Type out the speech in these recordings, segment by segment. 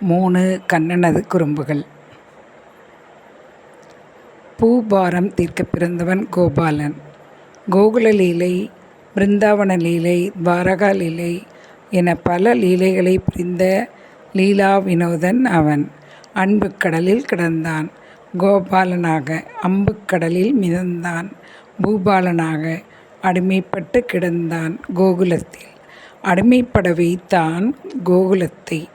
மூணு கண்ணனது குறும்புகள். பூபாரம் தீர்க்க பிறந்தவன் கோபாலன். கோகுல லீலை பிருந்தாவன லீலை துவாரகா லீலை என பல லீலைகளை புரிந்த லீலா வினோதன் அவன். அன்பு கடலில் கிடந்தான். கோபாலனாக அம்புக்கடலில் மிதந்தான். பூபாலனாக அடிமைப்பட்டு கிடந்தான் கோகுலத்தில். அடிமைப்பட வைத்தான் கோகுலத்தை.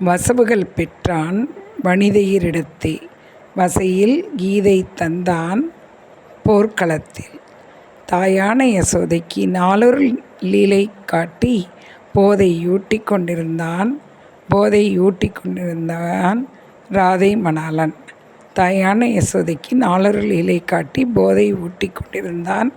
வசவுகள் பெற்றான் வனிதையரிடத்தே வசையில் கீதை தந்தான் போர்க்களத்தில். தாயான யசோதைக்கு நாளொரு லீலை காட்டி போதை ஊட்டிக் கொண்டிருந்தான். போதை ஊட்டிக் கொண்டிருந்தான் ராதை மணாலன் தாயான யசோதைக்கு நாளொரு லீலை காட்டி போதை ஊட்டி கொண்டிருந்தான்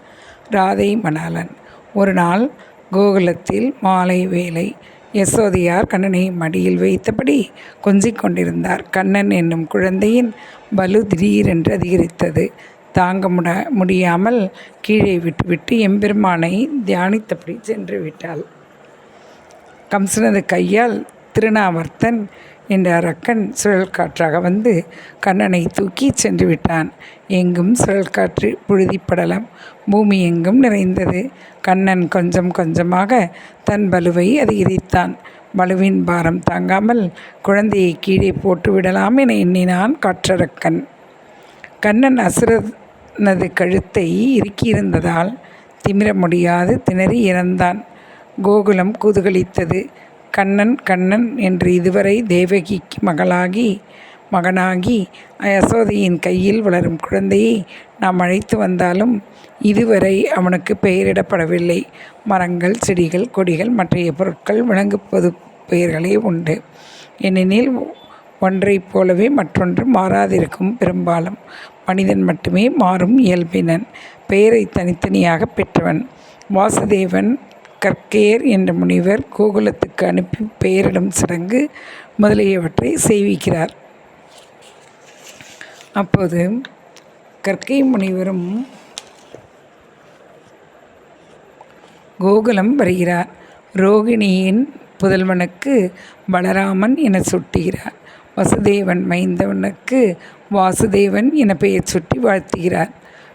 ராதை மணாலன் ஒரு நாள் கோகுலத்தில் மாலை வேளை யசோதியார் கண்ணனை மடியில் வைத்தபடி கொஞ்சிக் கொண்டிருந்தார். கண்ணன் என்னும் குழந்தையின் பலு திடீரென்று அதிகரித்தது. தாங்க முட முடியாமல் கீழே விட்டுவிட்டு எம்பெருமானை தியானித்தபடி சென்று விட்டாள். கம்சனது கையால் திருநாவர்த்தன் என்ற அரக்கன் சுழல் காற்றாக வந்து கண்ணனை தூக்கி சென்று விட்டான். எங்கும் சுழல் காற்று புழுதிப்படலம். பூமி எங்கும் நிறைந்தது. கண்ணன் கொஞ்சம் கொஞ்சமாக தன் பலுவை அதிகரித்தான் பலுவின் பாரம் தாங்காமல் குழந்தையை கீழே போட்டு விடலாம் என எண்ணினான் காற்றரக்கன். கண்ணன் அசுரனது கழுத்தை இறுக்கியிருந்ததால் திமிர முடியாது திணறி இறந்தான். கோகுலம் குதூகலித்தது. கண்ணன் கண்ணன் என்று இதுவரை தேவகிக்கு மகளாகி மகனாகி யசோதையின் கையில் வளரும் குழந்தையை நாம் அழைத்து வந்தாலும் இதுவரை அவனுக்கு பெயரிடப்படவில்லை. மரங்கள் செடிகள் கொடிகள் மற்றைய பொருட்கள் விளங்குவது பெயர்களே உண்டு. ஏனெனில் ஒன்றைப் போலவே மற்றொன்று மாறாதிருக்கும் பெரும்பாலும். மனிதன் மட்டுமே மாறும் இயல்பினன் பெயரை தனித்தனியாக பெற்றவன். வாசுதேவன் கற்கையர் என்ற முனிவர் கோகுலத்துக்கு அனுப்பி பெயரிடும் சடங்கு முதலியவற்றை செய்விக்கிறார். அப்போது கற்கை முனிவரும் கோகுலம் வருகிறார். ரோகிணியின் புதல்வனுக்கு பலராமன் என சுட்டுகிறார். வசுதேவன் மைந்தவனுக்கு வாசுதேவன் என பெயர் சுட்டி வாழ்த்துகிறார்.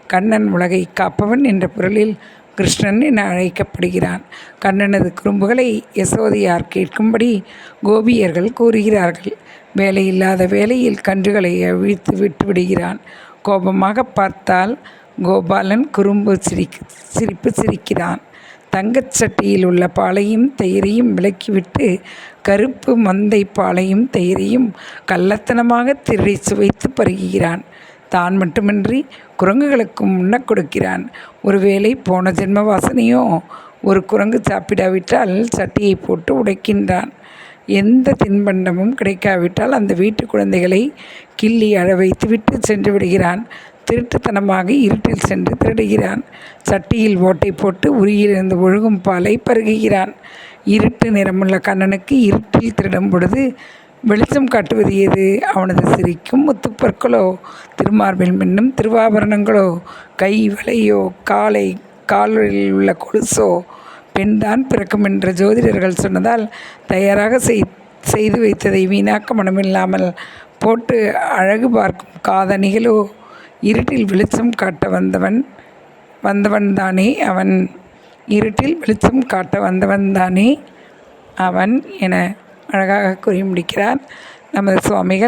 கண்ணன் உலகை காப்பவன் என்ற பொருளில் கிருஷ்ணன் என அழைக்கப்படுகிறான். கண்ணனது குறும்புகளை யசோதையார் கேட்கும்படி கோபியர்கள் கூறுகிறார்கள். வேலையில்லாத வேலையில் கன்றுகளை அவிழ்த்து விட்டு விடுகிறான். கோபமாக பார்த்தால் கோபாலன் குறும்பு சிரிக்கு சிரிப்பு சிரிக்கிறான். தங்கச் சட்டியில் உள்ள பாலையும் தயிரையும் விலக்கிவிட்டு கருப்பு மந்தை பாலையும் தயிரையும் கள்ளத்தனமாக திருடி சுவைத்து பருகுகிறான். தான் மட்டுமின்றி குரங்குகளுக்கும் உண்ணக் கொடுக்கிறான். ஒருவேளை போன ஜென்ம வாசனையோ ஒரு குரங்கு சாப்பிடாவிட்டால் சட்டியை போட்டு உடைக்கின்றான். எந்த தின்பண்டமும் கிடைக்காவிட்டால் அந்த வீட்டு குழந்தைகளை கிள்ளி அழ வைத்துவிட்டு சென்று விடுகிறான். திருட்டுத்தனமாக இருட்டில் சென்று திருடுகிறான். சட்டியில் ஓட்டை போட்டு உரியிலிருந்து ஒழுகும் பாலை பருகுகிறான். இருட்டு நிறமுள்ள கண்ணனுக்கு இருட்டில் திருடும் பொழுது வெளிச்சம் காட்டுவது எது? அவனது சிரிக்கும் முத்துப்பற்களோ திருமார்பில் மின்னும் திருவாபரணங்களோ கை வலையோ காலை காலில் உள்ள கொலுசோ பெண்தான் பிறக்கும் என்ற ஜோதிடர்கள் சொன்னதால் தயாராக செய் செய்து வைத்ததை வீணாக்க மனமில்லாமல் போட்டு அழகு பார்க்கும் காதணிகளோ இருட்டில் வெளிச்சம் காட்ட வந்தவன் வந்தவன் தானே அவன். இருட்டில் வெளிச்சம் காட்ட வந்தவன் தானே அவன் என அழகாக கூறி முடிக்கிறார். நமது சுவாமிகள்